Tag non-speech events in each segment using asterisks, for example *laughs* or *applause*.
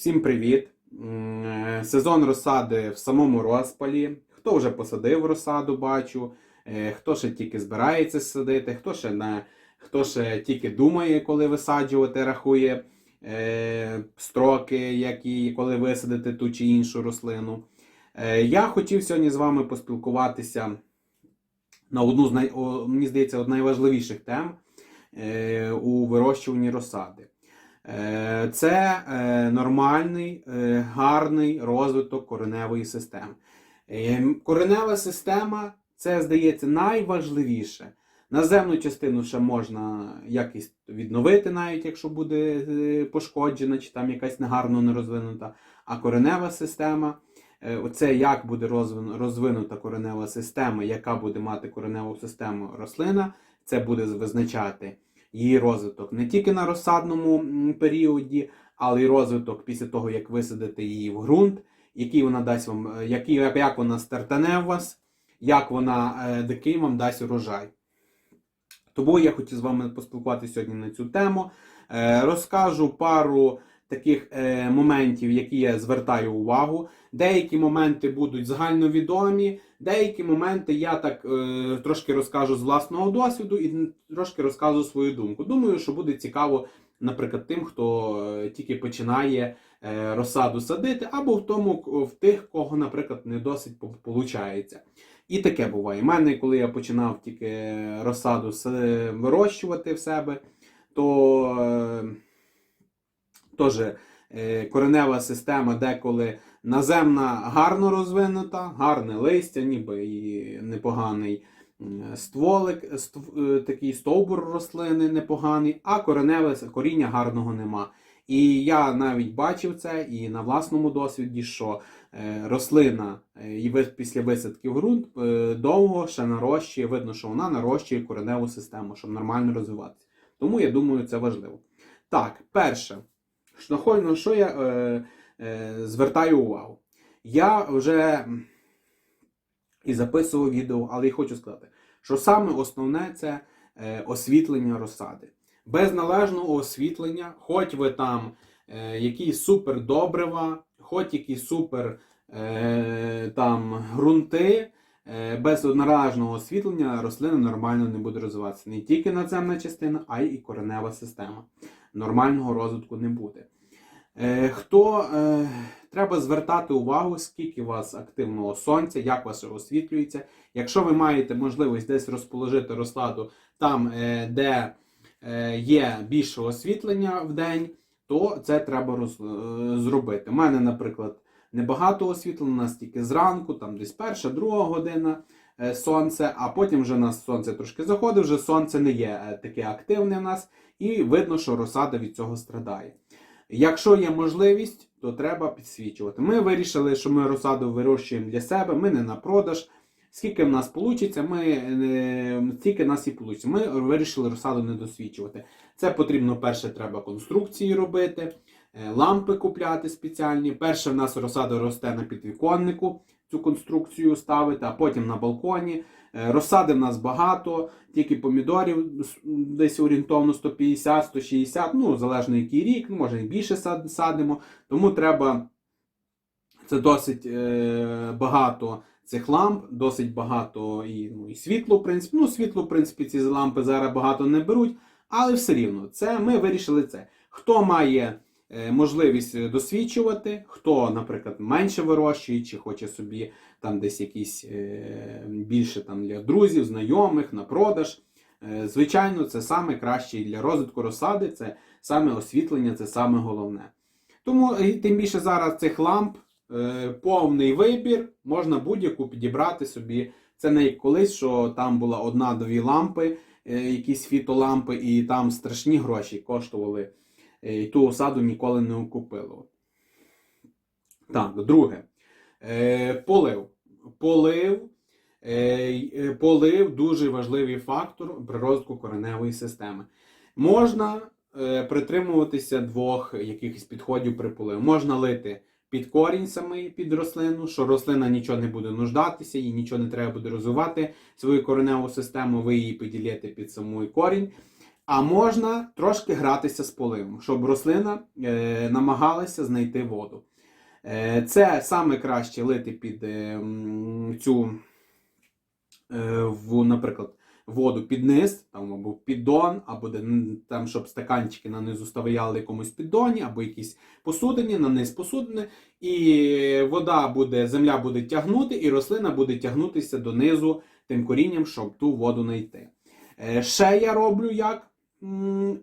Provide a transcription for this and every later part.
Всім привіт! Е, Сезон розсади в самому розпалі. Хто вже посадив розсаду, бачу, е, хто ще тільки збирається садити, хто ще не, хто ще тільки думає, коли висаджувати, рахує е, строки, які, коли висадити ту чи іншу рослину. Я хотів сьогодні з вами поспілкуватися на одну з най, мені здається, од найважливіших тем у вирощуванні розсади. Е, Це е, нормальний, е, гарний розвиток кореневої системи. Коренева система це, здається, найважливіше. Наземну частину ще можна якось відновити, навіть якщо буде пошкоджена, чи там якась негарно не розвинута. А коренева система, оце як буде розвинута коренева система, яка буде мати кореневу систему рослина, це буде визначати її розвиток не тільки на розсадному періоді, але й розвиток після того, як висадити її в ґрунт, який вона дасть вам, е, який, як вона стартане в вас, як вона е, який вам дасть урожай. Тому я хотів з вами поспілкуватися сьогодні на цю тему. Е, Розкажу пару таких е, моментів, які я звертаю увагу. Деякі моменти будуть загальновідомі, деякі моменти я так е, трошки розкажу з власного досвіду і трошки розкажу свою думку. Думаю, що буде цікаво, наприклад, тим, хто е, тільки починає е, розсаду садити, або в тому, в тих, кого, наприклад, не досить виходить. І таке буває. У мене, коли я починав тільки розсаду вирощувати в себе, то е, теж е, коренева система деколи наземна гарно розвинута, гарне листя, ніби і непоганий стволик, ств- е, такий стовбур рослини непоганий, а кореневе коріння гарного нема. І я навіть бачив це і на власному досвіді, що е, рослина і після висадки в ґрунт довго ще нарощує, видно, що вона нарощує кореневу систему, щоб нормально розвиватися. Тому я думаю, це важливо. Так, перше, на що я е, е, звертаю увагу. Я вже і записував відео, але й хочу сказати, що саме основне це е, освітлення розсади. Без належного освітлення, хоч ви там е, якісь супер добрива, хоч які супер е, там ґрунти, е, без належного освітлення рослина нормально не буде розвиватися. Не тільки надземна частина, а й коренева система. Нормального розвитку не буде. Е, Хто е, треба звертати увагу, скільки у вас активного сонця, як вас освітлюється. Якщо ви маєте можливість десь розположити розкладу там, е, де є більше освітлення в день, то це треба роз, зробити. У мене, наприклад, небагато освітлення, у нас тільки зранку, там десь перша, друга година сонце, а потім вже у нас сонце трошки заходить, вже сонце не є таке активне в нас, і видно, що розсада від цього страдає. Якщо є можливість, то треба підсвічувати. Ми вирішили, що ми розсаду вирощуємо для себе, ми не на продаж. Скільки в нас вийде, ми, е, стільки нас і вийде. Ми вирішили розсаду не досвічувати. Це потрібно перше, треба конструкції робити, е, лампи купляти спеціальні. Перше в нас розсада росте на підвіконнику, цю конструкцію ставити, а потім на балконі. Е, Розсади в нас багато, тільки помідорів десь орієнтовно 150-160, ну, залежно який рік, ну, може і більше садимо. Тому треба це досить е, багато цих ламп, досить багато і, ну, і світло, в принципі. Ну, світло, в принципі, ці лампи зараз багато не беруть, але все рівно це ми вирішили це. Хто має можливість досвідчувати, хто, наприклад, менше вирощує, чи хоче собі там десь якісь е, більше там для друзів, знайомих на продаж. Е, Звичайно, це саме краще для розвитку розсади, це саме освітлення, це саме головне. Тому тим більше зараз цих ламп е, повний вибір, можна будь-яку підібрати собі. Це не як колись, що там була одна-дві лампи, е, якісь фітолампи, і там страшні гроші коштували. Е, І ту осаду ніколи не купили. Так, друге. Е, полив. Полив. Е, полив дуже важливий фактор при розвитку кореневої системи. Можна притримуватися двох якихось підходів при поливу. Можна лити під корінь самий під рослину, що рослина нічого не буде нуждатися, їй нічого не треба буде розвивати свою кореневу систему, ви її поділите під самий корінь. А можна трошки гратися з поливом, щоб рослина е, намагалася знайти воду. Е, це саме краще лити під е, цю, наприклад, воду під низ, там, або піддон, або там, щоб стаканчики на низу стояли якомусь піддоні, або якісь посудині, на низ посудини, і вода буде, земля буде тягнути, і рослина буде тягнутися донизу тим корінням, щоб ту воду знайти. Ще я роблю як.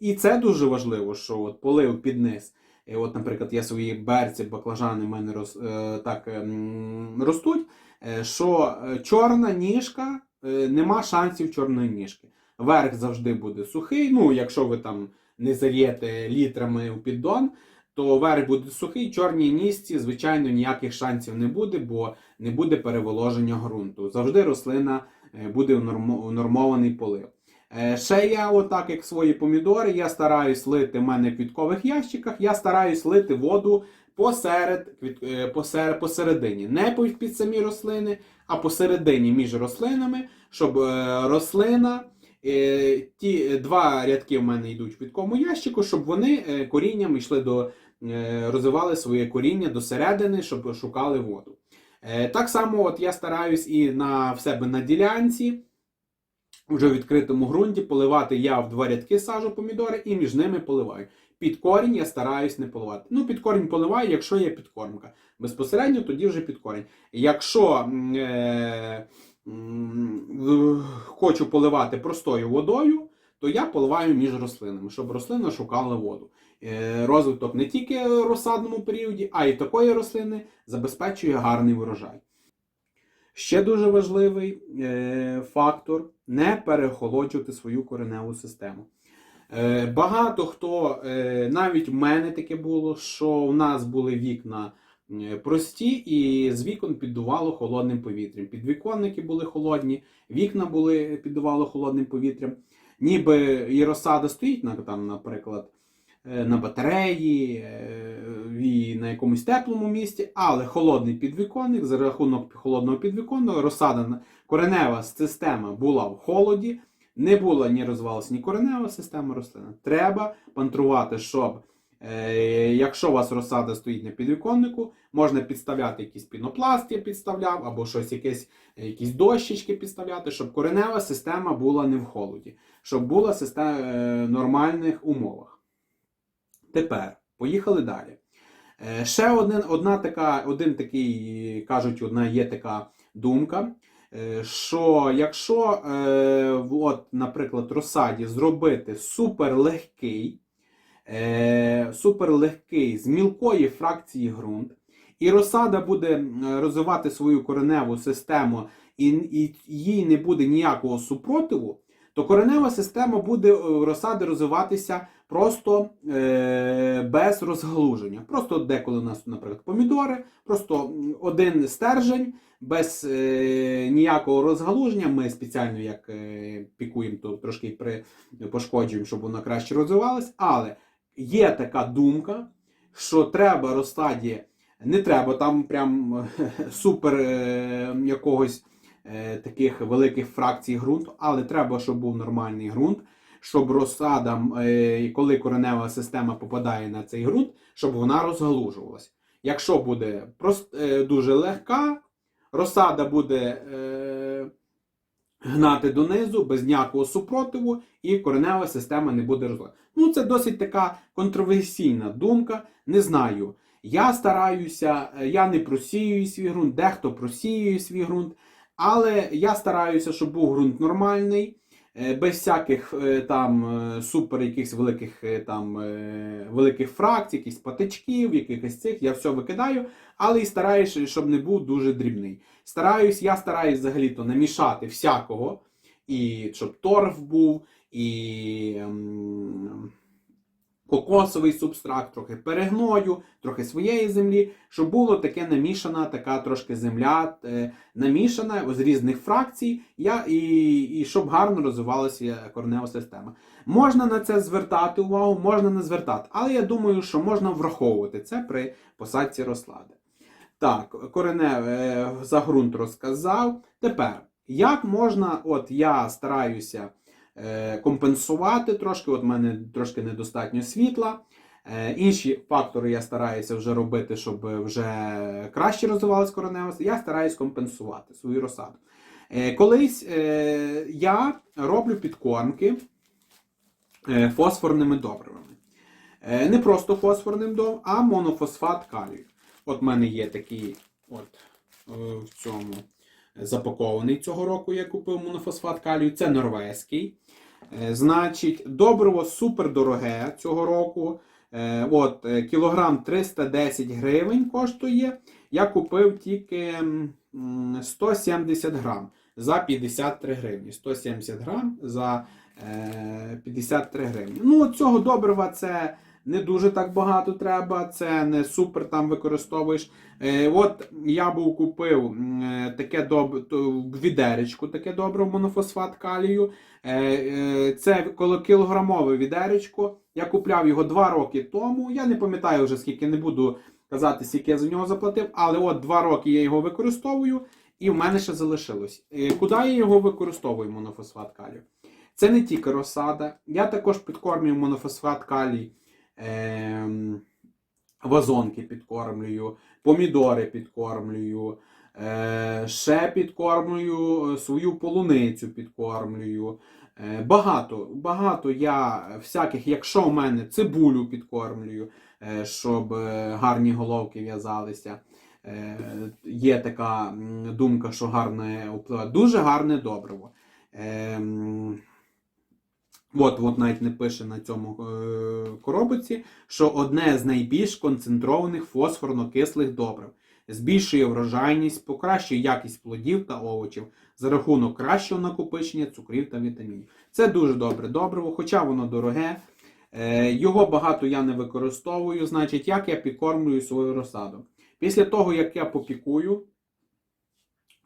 І це дуже важливо, що от полив під низ. І от, наприклад, я свої берці, баклажани в мене роз, е, так ем, ростуть, е, що е, чорна ніжка, нема шансів чорної ніжки. Верх завжди буде сухий. Ну, якщо ви там не зальєте літрами в піддон, то верх буде сухий, чорній ніжці, звичайно, ніяких шансів не буде, бо не буде переволоження ґрунту. Завжди рослина буде унормо- унормований полив. Е, Ще я, отак як свої помідори, я стараюсь лити в мене в квіткових ящиках, я стараюсь лити воду посеред, е, посередині. Не під самі рослини, а посередині між рослинами, щоб е, рослина, ті два рядки в мене йдуть в квітковому ящику, щоб вони корінням йшли до, розвивали своє коріння до середини, щоб шукали воду. Так само от я стараюсь і на в себе на ділянці вже в відкритому ґрунті поливати я в два рядки сажу помідори і між ними поливаю. Під корінь я стараюсь не поливати. Ну, під корінь поливаю, якщо є підкормка. Безпосередньо тоді вже під корінь. Якщо е, хочу поливати простою водою, то я поливаю між рослинами, щоб рослина шукала воду. Е, Розвиток не тільки в розсадному періоді, а й такої рослини забезпечує гарний врожай. Ще дуже важливий е, фактор не перехолоджувати свою кореневу систему. Е, багато хто, е, навіть в мене таке було, що у нас були вікна прості, і з вікон піддувало холодним повітрям. Підвіконники були холодні, вікна були піддувало холодним повітрям. Ніби і розсада стоїть, там, наприклад, на батареї і на якомусь теплому місці, але холодний підвіконник за рахунок холодного підвіконного розсадана коренева система була в холоді, не була ні розвалася, ні коренева система рослини. Треба пантрувати, щоб е, якщо у вас розсада стоїть на підвіконнику, можна підставляти якийсь пінопласт, я підставляв, або щось якесь, якісь дощечки підставляти, щоб коренева система була не в холоді, щоб була система в нормальних умовах. Тепер поїхали далі. Е, Ще один, одна така, один такий, кажуть, одна є така думка, е, що якщо, е, от, наприклад, розсаді зробити суперлегкий, суперлегкий з мілкої фракції ґрунт, і розсада буде розвивати свою кореневу систему, і, і їй не буде ніякого супротиву, то коренева система буде е, розсади розвиватися просто е, без розгалуження. Просто деколи у нас, наприклад, помідори, просто один стержень без е, ніякого розгалуження. Ми спеціально як е, пікуємо, то трошки при, пошкоджуємо, щоб воно краще розвивалось. Але є така думка, що треба розсаді, не треба там прям *laughs* супер е, якогось таких великих фракцій ґрунту, але треба, щоб був нормальний ґрунт, щоб розсада, е, коли коренева система попадає на цей ґрунт, щоб вона розгалужувалась. Якщо буде е, дуже легка, розсада буде е, гнати донизу без ніякого супротиву, і коренева система не буде розвиватися. Ну, це досить така контроверсійна думка. Не знаю. Я стараюся, е, я не просіюю свій ґрунт, дехто просіює свій ґрунт. Але я стараюся, щоб був ґрунт нормальний, е, без всяких е, там е, супер якихось великих там великих фракцій, якихось патичків, якихось цих. Я все викидаю, але і стараюся, щоб не був дуже дрібний. Стараюсь, я стараюсь взагалі-то намішати всякого, і щоб торф був, і ем, кокосовий субстракт, трохи перегною, трохи своєї землі, щоб було таке намішана, така трошки земля е, намішана з різних фракцій, я, і, і щоб гарно розвивалася коренева система. Можна на це звертати увагу, можна не звертати, але я думаю, що можна враховувати це при посадці розсади. Так, кореневе е, за ґрунт розказав. Тепер, як можна, от я стараюся компенсувати трошки. От в мене трошки недостатньо світла. Е, Інші фактори я стараюся вже робити, щоб вже краще розвивалась коренева. Я стараюсь компенсувати свою розсаду. Е, Колись е, я роблю підкормки е, фосфорними добривами. Е, Не просто фосфорним добривом, а монофосфат калію. От в мене є такий от е, в цьому запакований цього року. Я купив монофосфат калію. Це норвезький. Е, Значить, добриво супер дороге цього року. Е, От, е, кілограм 310 гривень коштує. Я купив тільки 170 грам за 53 гривні. 170 грам за е, 53 гривні. Ну, цього добрива це не дуже так багато треба, це не супер там використовуєш. Е, от я був купив е, таке доб... то відеречко, таке добре монофосфат калію. Е, Це коло кілограмове відеречко. Я купляв його 2 роки тому. Я не пам'ятаю вже скільки не буду казати, скільки я за нього заплатив, але от 2 роки я його використовую, і в мене ще залишилось. Куди я його використовую, монофосфат калію? Це не тільки розсада. Я також підкормлюю монофосфат калій. Ем, вазонки підкормлюю, помідори підкормлюю, е, ще підкормлюю е, свою полуницю підкормлюю. Е, багато, багато я всяких, якщо в мене цибулю підкормлюю, щоб гарні головки в'язалися. Є така думка, що гарне впливає. Дуже гарне добриво. От, от навіть не пише на цьому е, коробці, що одне з найбільш концентрованих фосфорно-кислих добрив. Збільшує врожайність, покращує якість плодів та овочів за рахунок кращого накопичення цукрів та вітамінів. Це дуже добре добриво, хоча воно дороге. Е, його багато я не використовую. Значить, як я підкормлюю свою розсаду. Після того, як я попікую,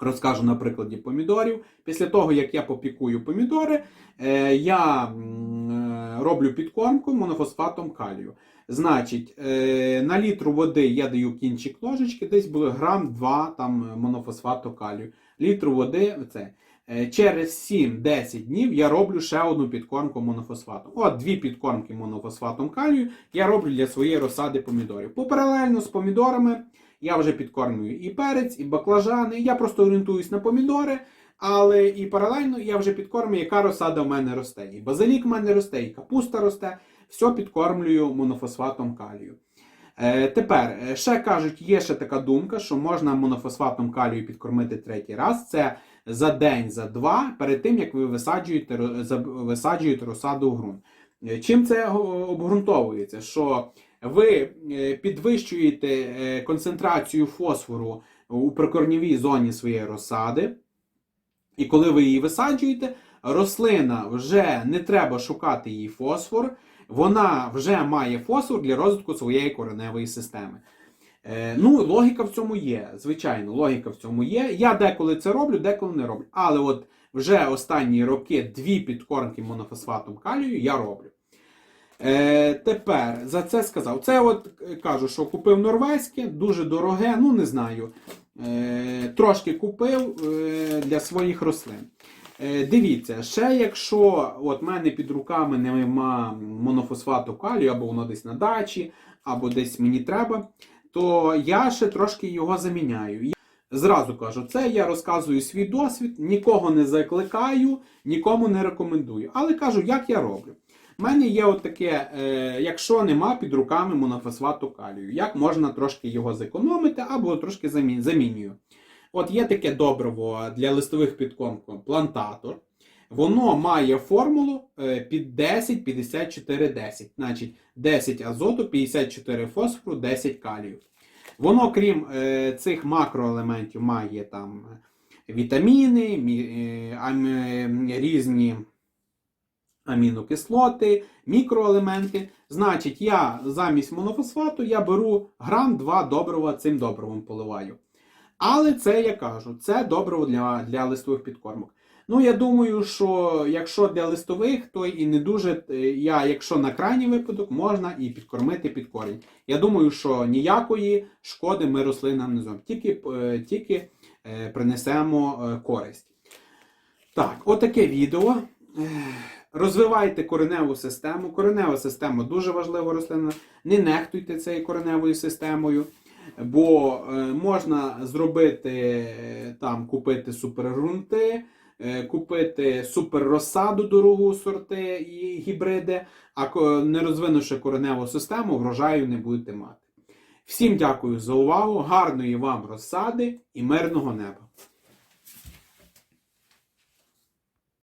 Розкажу на прикладі помідорів. Після того, як я попікую помідори, е, я е, роблю підкормку монофосфатом калію. Значить, е, на літру води я даю кінчик ложечки, десь буде грам 2 там, монофосфату калію. Літру води це. Е, Через 7-10 днів я роблю ще одну підкормку монофосфатом. От дві підкормки монофосфатом калію я роблю для своєї розсади помідорів. Попаралельно з помідорами я вже підкормлюю і перець, і баклажани. Я просто орієнтуюсь на помідори, але і паралельно я вже підкормлюю, яка розсада в мене росте. І базилік в мене росте, і капуста росте. Все підкормлюю монофосфатом калію. Е, тепер, е, ще кажуть, є ще така думка, що можна монофосфатом калію підкормити третій раз. Це за день, за два, перед тим, як ви висаджуєте, висаджуєте розсаду в ґрунт. Е, Чим це обґрунтовується? Що ви е, підвищуєте е, концентрацію фосфору у прикорнівій зоні своєї розсади, і коли ви її висаджуєте, рослина вже не треба шукати їй фосфор, вона вже має фосфор для розвитку своєї кореневої системи. Е, Ну, логіка в цьому є. Звичайно, логіка в цьому є. Я деколи це роблю, деколи не роблю. Але от вже останні роки дві підкормки монофосфатом калію я роблю. Е, тепер за це сказав. Це от е, кажу, що купив норвезьке, дуже дороге, ну не знаю. Е, трошки купив е, для своїх рослин. Е, дивіться, ще якщо от мене під руками нема монофосфату калію, або воно десь на дачі, або десь мені треба, то я ще трошки його заміняю. Зразу кажу, це я розказую свій досвід, нікого не закликаю, нікому не рекомендую. Але кажу, як я роблю. У мене є от таке, е, якщо нема під руками монофосфату калію, як можна трошки його зекономити або трошки замінюю. От є таке добриво для листових підкормків плантатор. Воно має формулу е, під 10, 54, 10. Значить, 10 азоту, 54 фосфору, 10 калію. Воно, крім е, цих макроелементів, має там вітаміни, е, ам- е, різні амінокислоти, мікроелементи. Значить, я замість монофосфату я беру грам 2 добрива цим добривом поливаю. Але це я кажу, це добриво для, для листових підкормок. Ну, я думаю, що якщо для листових, то і не дуже. е, Я, якщо на крайній випадок, можна і підкормити під корінь. Я думаю, що ніякої шкоди ми рослинам не зробимо, тільки, е, тільки е, принесемо користь. Так, отаке відео. Розвивайте кореневу систему. Коренева система дуже важлива рослина. Не нехтуйте цією кореневою системою, бо можна зробити там, купити супергрунти, купити суперрозсаду дорогу сорти і гібриди, а не розвинувши кореневу систему, врожаю не будете мати. Всім дякую за увагу, гарної вам розсади і мирного неба!